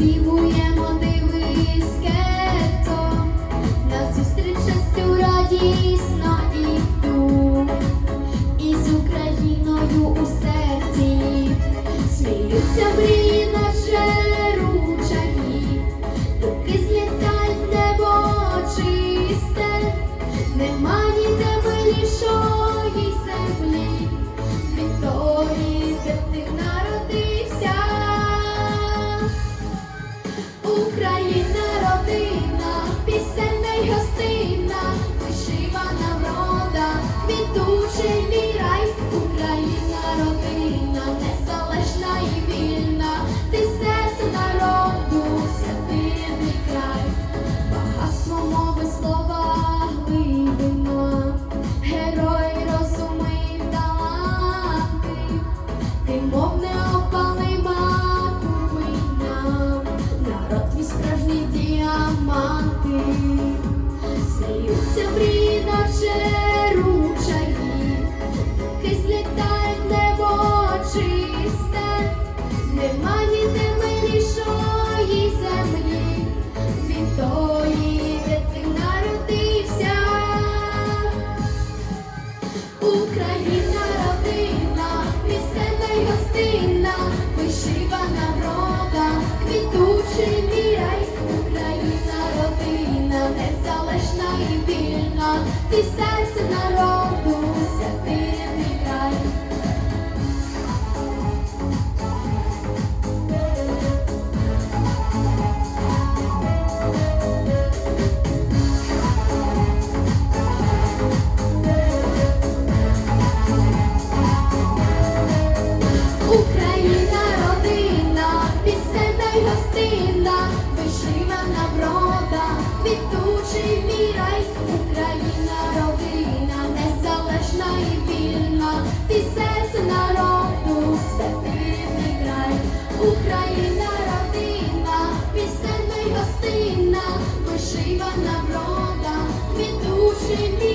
Співуємо дивись кетом, на зустріч щастю радісно іду, і з Україною у серці. Сміються мрії України. Рот твій справжній діаманти, сміються брідаш. Ти серце народ. Україна, вишива на брода, квітучий мій Україна, родина, незалежна і вільна, ти серце народу, святий край, Україна, родина, пісенна й гостина, вишива на брода, квітучий мій.